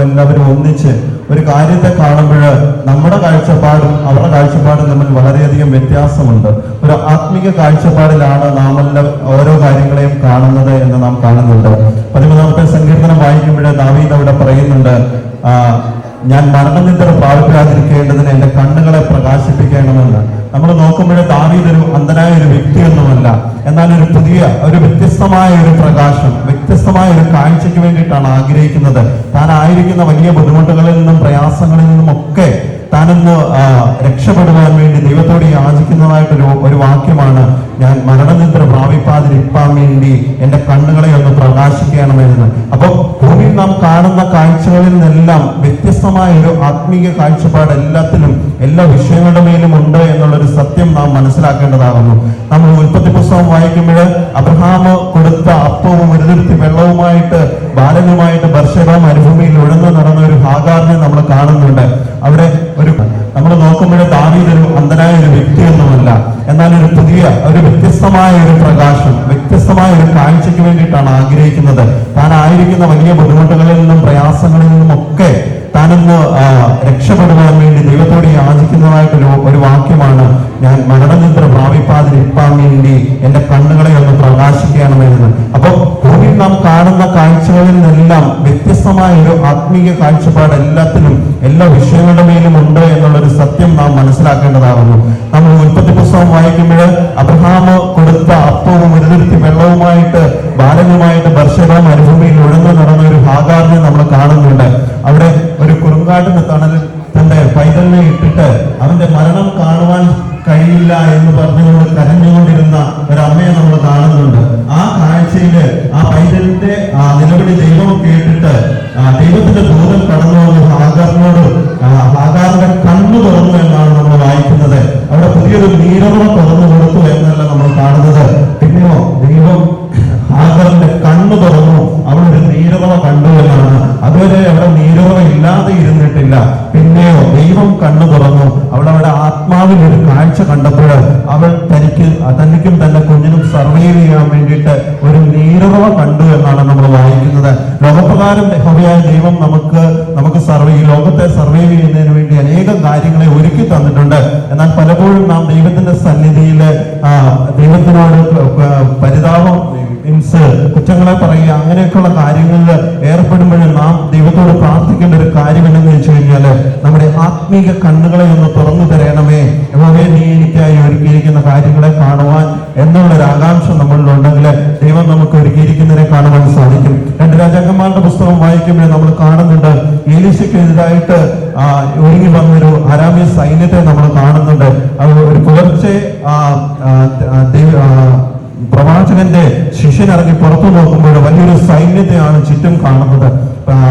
എല്ലാവരും ഒന്നിച്ച് ഒരു കാര്യത്തെ കാണുമ്പോൾ നമ്മുടെ കാഴ്ചപ്പാടും അവരുടെ കാഴ്ചപ്പാടും തമ്മിൽ വളരെയധികം വ്യത്യാസമുണ്ട്. ഒരു ആത്മീക കാഴ്ചപ്പാടിലാണ് നാം എല്ലാം ഓരോ കാര്യങ്ങളെയും കാണുന്നത് എന്ന് നാം കാണുന്നുണ്ട്. പതിമൂന്നാമത്തെ സങ്കീർത്തനം വായിക്കുമ്പോൾ ദാവീദ് അവിടെ പറയുന്നുണ്ട് ഞാൻ മരണനിദ്ര പ്രാപിക്കാതിരിക്കേണ്ടതിന് എന്റെ കണ്ണുകളെ പ്രകാശിപ്പിക്കണമെന്ന്. നമ്മൾ നോക്കുമ്പോൾ താവീതൊരു അന്ധനായ ഒരു വ്യക്തിയൊന്നുമല്ല. എന്നാൽ ഒരു പുതിയ ഒരു വ്യത്യസ്തമായ ഒരു പ്രകാശം വ്യത്യസ്തമായ ഒരു കാഴ്ചയ്ക്ക് വേണ്ടിയിട്ടാണ് ആഗ്രഹിക്കുന്നത്. താൻ ആയിരിക്കുന്ന വലിയ ബുദ്ധിമുട്ടുകളിൽ നിന്നും പ്രയാസങ്ങളിൽ നിന്നും ഒക്കെ താനൊന്ന് രക്ഷപ്പെടുവാൻ വേണ്ടി ദൈവത്തോട് യാചിക്കുന്നതായിട്ടൊരു ഒരു വാക്യമാണ് ഞാൻ മരണനിദ്ര പ്രാപിപ്പാതിരിപ്പാൻ വേണ്ടി എന്റെ കണ്ണുകളെ ഒന്ന് പ്രകാശിക്കണമെന്ന് അപ്പൊ ഭൂമിയിൽ നാം കാണുന്ന കാഴ്ചകളിൽ നിന്നെല്ലാം വ്യത്യസ്തമായ ഒരു ആത്മീയ കാഴ്ചപ്പാട് എല്ലാത്തിലും എല്ലാ വിഷയങ്ങളുടെ മേലും ഉണ്ട് എന്നുള്ളൊരു സത്യം നാം മനസ്സിലാക്കേണ്ടതാകുന്നു. നമ്മൾ ഉൽപ്പത്തി പുസ്തകം വായിക്കുമ്പോൾ അബ്രഹാം കൊടുത്ത അപ്പവും ഒരുതിരുത്തി വെള്ളവുമായിട്ട് ബാലനുമായിട്ട് ബർഷക മരുഭൂമിയിൽ ഉഴന്നു നടന്ന ഒരു ഹാഗാറിനെ നമ്മൾ കാണുന്നുണ്ട്. അവിടെ ഒരു നമ്മൾ നോക്കുമ്പോൾ ദാവീദ് ഒരു ഒരു വ്യക്തിയൊന്നുമല്ല എന്നാൽ ഒരു പുതിയ ഒരു വ്യത്യസ്തമായ ഒരു പ്രകാശം വ്യത്യസ്തമായ ഒരു കാഴ്ചയ്ക്ക് വേണ്ടിയിട്ടാണ് ആഗ്രഹിക്കുന്നത്. താൻ ആയിരിക്കുന്ന വലിയ ബുദ്ധിമുട്ടുകളിൽ നിന്നും പ്രയാസങ്ങളിൽ നിന്നും ഒക്കെ താനൊന്ന് രക്ഷപ്പെടുവാൻ വേണ്ടി ദൈവത്തോട് യാചിക്കുന്നതായിട്ടൊരു ഒരു വാക്യമാണ് ഞാൻ മരണനിദ്ര പ്രാപിപ്പാതിരിപ്പാൻ വേണ്ടി എന്റെ കണ്ണുകളെ ഒന്ന് പ്രകാശിക്കണമെന്ന് അപ്പൊ ഭൂമിയിൽ നാം കാണുന്ന കാഴ്ചകളിൽ നിന്നെല്ലാം വ്യത്യസ്തമായ ഒരു ആത്മീയ കാഴ്ചപ്പാട് എല്ലാത്തിനും എല്ലാ വിഷയങ്ങളുടെ മേലും ഉണ്ട് എന്നുള്ളൊരു സത്യം നാം മനസ്സിലാക്കേണ്ടതാകുന്നു. നമ്മൾ ഉൽപ്പത്തി പുസ്തകം വായിക്കുമ്പോൾ അബ്രഹാം കൊടുത്ത അപ്പവും ഒരു തുരുത്തി വെള്ളവുമായിട്ട് ബാലനുമായിട്ട് ബർഷക മരുഭൂമിയിൽ ഉഴന്നു നടന്ന ഒരു ഹാഗാറിനെ നമ്മൾ കാണുന്നുണ്ട്. അവിടെ ഒരു കുറുങ്കാട്ടിന് തണലിൽ തന്റെ പൈതലിനെ ഇട്ടിട്ട് അവന്റെ മരണം കാണുവാൻ കഴിയില്ല എന്ന് പറഞ്ഞുകൊണ്ട് കരഞ്ഞുകൊണ്ടിരുന്ന ഒരു അമ്മയെ നമ്മൾ കാണുന്നുണ്ട്. ആ കാഴ്ചയിൽ ആ പൈതലിന്റെ ആ നിലവിളി ദൈവം കേട്ടിട്ട് ദൈവത്തിന്റെ ദൂതൻ കടന്നു വന്ന് ഹാഗറിനോട് ഹാഗാറിന്റെ കണ്ണു തുറന്നു എന്നാണ് നമ്മൾ വായിക്കുന്നത്. അവിടെ പുതിയൊരു നീരവം തുറന്നു കൊടുത്തു എന്നല്ല നമ്മൾ കാണുന്നത്. പിന്നെയോ ദൈവം ഹാഗറിന്റെ കണ്ണു തുറന്നു അവിടെ ഒരു നീരവ കണ്ടു എന്നാണ്. അതുവരെ അവിടെ നീരവ ഇല്ലാതെ ഇരുന്നിട്ടില്ല. പിന്നെയോ ദൈവം കണ്ണു തുറന്നു. അവൾ അവളുടെ ആത്മാവിൽ ഒരു കാഴ്ച കണ്ടപ്പോൾ അവൾ തനിക്ക് തനിക്കും തന്റെ കുഞ്ഞിനും സർവൈവ് ചെയ്യാൻ വേണ്ടിയിട്ട് ഒരു നീരവ കണ്ടു എന്നാണ് നമ്മൾ വായിക്കുന്നത്. ലോകപ്രകാരം യഹോവയായ ദൈവം നമുക്ക് നമുക്ക് സർവൈ ഈ ലോകത്തെ സർവൈവ് ചെയ്യുന്നതിന് വേണ്ടി അനേകം കാര്യങ്ങളെ ഒരുക്കി തന്നിട്ടുണ്ട്. എന്നാൽ പലപ്പോഴും നാം ദൈവത്തിന്റെ സന്നിധിയിൽ ദൈവത്തിനോട് പരിതാപം മീൻസ് കുറ്റങ്ങളെ പറയുക അങ്ങനെയൊക്കെയുള്ള കാര്യങ്ങളിൽ ഏർപ്പെടുമ്പോഴും നാം ദൈവത്തോട് പ്രാർത്ഥിക്കേണ്ട ഒരു കാര്യം എന്തെന്ന് വെച്ച് കഴിഞ്ഞാൽ നമ്മുടെ ആത്മീക കണ്ണുകളെ ഒന്ന് തുറന്നു തരണമേ. യഹോവേ നീ എനിക്കായി ഒരുക്കിയിരിക്കുന്ന കാര്യങ്ങളെ കാണുവാൻ എന്നുള്ള ഒരു ആകാംക്ഷ നമ്മളിലുണ്ടെങ്കിൽ ദൈവം നമുക്ക് ഒരുക്കിയിരിക്കുന്നതിനെ കാണുവാൻ സാധിക്കും. രണ്ട് രാജാക്കന്മാരുടെ പുസ്തകം വായിക്കുമ്പോൾ നമ്മൾ കാണുന്നുണ്ട്. ഏലിശയ്ക്കെതിരായിട്ട് ഒരുങ്ങി വന്നൊരു ഹരാമി സൈന്യത്തെ നമ്മൾ കാണുന്നുണ്ട്. ഒരു പുലർച്ചെ ദൈവ- പ്രവാചകന്റെ ശിഷ്യനിറങ്ങി പുറത്തു നോക്കുമ്പോൾ വലിയൊരു സൈന്യത്തെയാണ് ചുറ്റും കാണുന്നത്.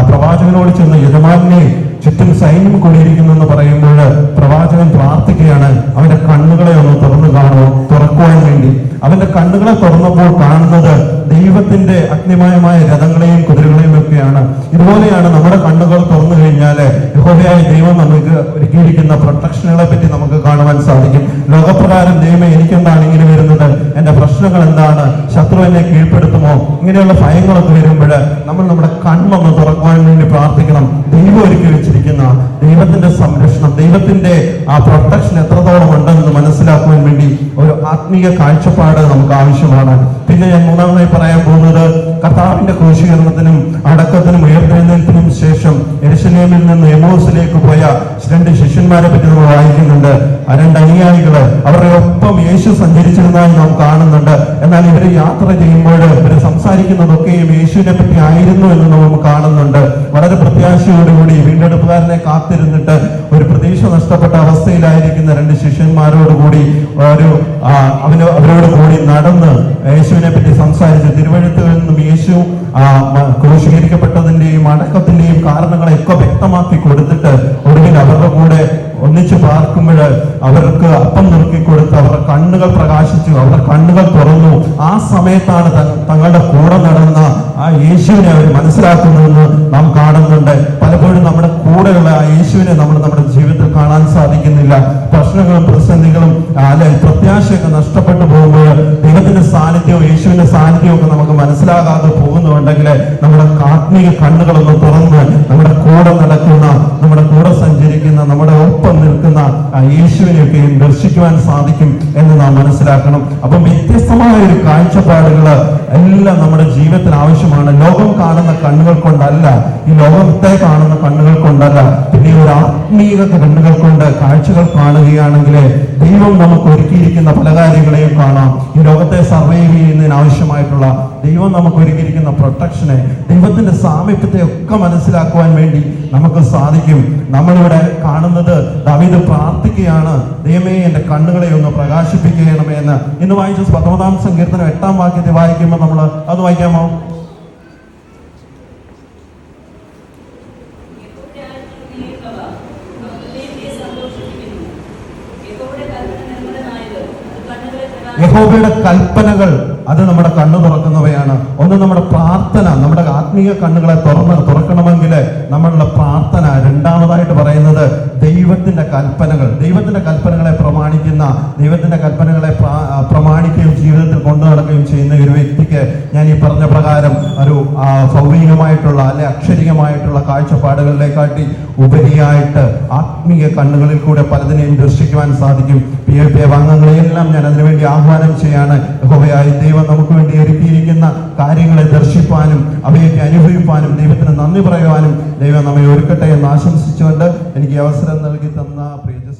പ്രവാചകനോട് ചെന്ന് യജമാനെ ചുറ്റും സൈന്യം കൊണ്ടിരിക്കുന്നു എന്ന് പറയുമ്പോൾ പ്രവാചകൻ പ്രാർത്ഥിക്കുകയാണ്. അവന്റെ കണ്ണുകളെ ഒന്ന് തുറന്നു കാണുമോ? തുറക്കുവാൻ വേണ്ടി. അവന്റെ കണ്ണുകളെ തുറന്നപ്പോൾ കാണുന്നത് ദൈവത്തിന്റെ അഗ്നിമയമായ രഥങ്ങളെയും ഇതുപോലെയാണ് നമ്മുടെ കണ്ണുകൾ തുറന്നു കഴിഞ്ഞാൽ യഹോവയായ ദൈവം നമുക്ക് ഒരുക്കിയിരിക്കുന്ന പ്രൊട്ടക്ഷനുകളെ പറ്റി നമുക്ക് കാണുവാൻ സാധിക്കും. ലോകപ്രകാരം ദൈവം എനിക്കെന്താണ് ഇങ്ങനെ വരുന്നത്? എന്റെ പ്രശ്നങ്ങൾ എന്താണ്? ശത്രു എന്നെ കീഴ്പ്പെടുത്തുമോ? ഇങ്ങനെയുള്ള ഭയങ്ങളൊക്കെ വരുമ്പോൾ നമ്മൾ നമ്മുടെ കണ്ണൊന്ന് തുറക്കുവാൻ വേണ്ടി പ്രാർത്ഥിക്കണം. ദൈവം ഒരുക്കി വെച്ചിരിക്കുന്ന ദൈവത്തിന്റെ സംരക്ഷണം ദൈവത്തിന്റെ ആ പ്രൊട്ടക്ഷൻ എത്രത്തോളം ഉണ്ടെന്ന് മനസ്സിലാക്കുവാൻ വേണ്ടി ഒരു ആത്മീയ കാഴ്ചപ്പാട് നമുക്ക് ആവശ്യമാണ്. പിന്നെ ഞാൻ മൂന്നാമതായി പറയാൻ പോകുന്നത് കർത്താവിന്റെ ക്രൂശീകരണത്തിനും അടക്കത്തിനും ഉയർത്തെഴുന്നേൽപ്പിനും ശേഷം എരുശലേമിൽ നിന്ന് എമോസിലേക്ക് പോയ രണ്ട് ശിഷ്യന്മാരെ പറ്റി നമ്മൾ വായിക്കുന്നുണ്ട്. ആ രണ്ട് അനുയായികൾ അവരുടെ ഒപ്പം യേശു സഞ്ചരിച്ചിരുന്നതായി നാം കാണുന്നുണ്ട്. എന്നാൽ ഇവർ യാത്ര ചെയ്യുമ്പോൾ ഇവർ സംസാരിക്കുന്നതൊക്കെയും യേശുവിനെ പറ്റി ആയിരുന്നു എന്ന് നമ്മൾ കാണുന്നുണ്ട്. വളരെ പ്രത്യാശയോടുകൂടി വീണ്ടെടുപ്പുകാരനെ കാത്തിരുന്നിട്ട് ഒരു പ്രതീക്ഷ നഷ്ടപ്പെട്ട അവസ്ഥയിലായിരിക്കുന്ന രണ്ട് ശിഷ്യന്മാരോടുകൂടി ഒരു അവന് അവരോട് കൂടി നടന്ന് യേശുവിനെ പറ്റി സംസാരിച്ച് തിരുവഴുത്തിൽ നിന്നും യേശു ക്രൂശീകരിക്കപ്പെട്ടതിന്റെയും അടക്കത്തിന്റെയും കാരണങ്ങളെയൊക്കെ വ്യക്തമാക്കി കൊടുത്തിട്ട് ഒടുവിൽ അവരുടെ കൂടെ ഒന്നിച്ചു പാർക്കുമ്പോൾ അവർക്ക് അപ്പം നുറുക്കി കൊടുത്ത് അവരുടെ കണ്ണുകൾ പ്രകാശിച്ചു അവരുടെ കണ്ണുകൾ തുറന്നു. ആ സമയത്താണ് തങ്ങളുടെ കൂടെ നടന്ന ആ യേശുവിനെ അവർ മനസ്സിലാക്കുന്നതെന്ന് നാം കാണുന്നുണ്ട്. പലപ്പോഴും നമ്മുടെ കൂടെയുള്ള ആ യേശുവിനെ നമ്മൾ നമ്മുടെ ജീവിതത്തിൽ കാണാൻ സാധിക്കുന്നില്ല. പ്രശ്നങ്ങളും പ്രതിസന്ധികളും അല്ലെ? പ്രത്യാശയൊക്കെ നഷ്ടപ്പെട്ടു പോകുമ്പോൾ ദൈവത്തിന്റെ സാന്നിധ്യവും യേശുവിന്റെ സാന്നിധ്യവും ഒക്കെ നമുക്ക് മനസ്സിലാകാതെ പോകുന്നുണ്ടെങ്കിൽ നമ്മുടെ ആത്മീയ കണ്ണുകളൊന്ന് തുറന്ന് നമ്മുടെ കൂടെ നടക്കുന്ന നമ്മുടെ കൂടെ സഞ്ചരിക്കുന്ന നമ്മുടെ ഒപ്പം നിൽക്കുന്ന യേശുവിനെയൊക്കെയും ദർശിക്കുവാൻ സാധിക്കും എന്ന് നാം മനസ്സിലാക്കണം. അപ്പം വ്യത്യസ്തമായ ഒരു കാഴ്ചപ്പാടുകൾ എല്ലാം നമ്മുടെ ജീവിതത്തിൽ ആവശ്യമാണ്. ലോകം കാണുന്ന കണ്ണുകൾ കൊണ്ടല്ല ഈ ലോകത്തെ കാണുന്ന കണ്ണുകൾ കൊണ്ടല്ല പിന്നെ ഒരു ആത്മീയ കണ്ണുകൾ കൊണ്ട് കാഴ്ചകൾ കാണുകയാണെങ്കിൽ ദൈവം നമുക്ക് ഒരുക്കിയിരിക്കുന്ന പല കാര്യങ്ങളെയും കാണാം. ഈ ലോകത്തെ സർവൈവ് ചെയ്യുന്നതിന് ആവശ്യമായിട്ടുള്ള ദൈവം നമുക്ക് ഒരുക്കിയിരിക്കുന്ന പ്രൊട്ടക്ഷനെ ദൈവത്തിന്റെ സാമീപ്യത്തെ ഒക്കെ മനസ്സിലാക്കുവാൻ വേണ്ടി നമുക്ക് സാധിക്കും. നമ്മളിവിടെ കാണുന്നത് ദാവീദ് പ്രാർത്ഥിക്കുകയാണ് ദൈവമേ എന്റെ കണ്ണുകളെ ഒന്ന് പ്രകാശിപ്പിക്കണമേ എന്ന്. ഇന്ന് വായിച്ച പത്തൊമ്പതാം സങ്കീർത്തനം എട്ടാം വാക്യത്തെ വായിക്കുമ്പോൾ നമ്മൾ അത് വായിക്കാമോ? യഹോബയുടെ കൽപ്പനകൾ അത് നമ്മുടെ കണ്ണു തുറക്കുന്നവയാണ്. ഒന്ന് നമ്മുടെ പ്രാർത്ഥന നമ്മുടെ ആത്മീയ കണ്ണുകളെ തുറന്ന് തുറക്കണമെങ്കിൽ നമ്മളുടെ പ്രാർത്ഥന രണ്ടാമതായിട്ട് പറയുന്നത് ദൈവത്തിന്റെ കൽപ്പനകൾ. ദൈവത്തിന്റെ കൽപ്പനകളെ പ്രമാണിക്കുന്ന ദൈവത്തിന്റെ കൽപ്പനകളെ പ്രാ- പ്രമാണിക്കുകയും ജീവിതത്തിൽ കൊണ്ടു നടക്കുകയും ചെയ്യുന്ന ഒരു വ്യക്തിക്ക് ഞാൻ ഈ പറഞ്ഞ പ്രകാരം ഒരു ഭൗതികമായിട്ടുള്ള അല്ലെ അക്ഷരികമായിട്ടുള്ള കാഴ്ചപ്പാടുകളിലേക്കാട്ടി ഉപരിയായിട്ട് ആത്മീയ കണ്ണുകളിൽ കൂടെ പലതിനെയും ദർശിക്കുവാൻ സാധിക്കും. പി എ പി അംഗങ്ങളെയെല്ലാം ഞാൻ അതിനുവേണ്ടി ആഹ്വാനം ചെയ്യാണ്. യഹോവയായ ദൈവം നമുക്ക് വേണ്ടി ഒരുക്കിയിരിക്കുന്ന കാര്യങ്ങളെ ദർശിപ്പാനും അവയൊക്കെ അനുഭവിപ്പാനും ദൈവത്തിന് നന്ദി പറയുവാനും ദൈവം നമ്മെ ഒരുക്കട്ടെ എന്ന് ആശംസിച്ചുകൊണ്ട് എനിക്ക് അവസരം നൽകി തന്ന പ്രിയജസ്ന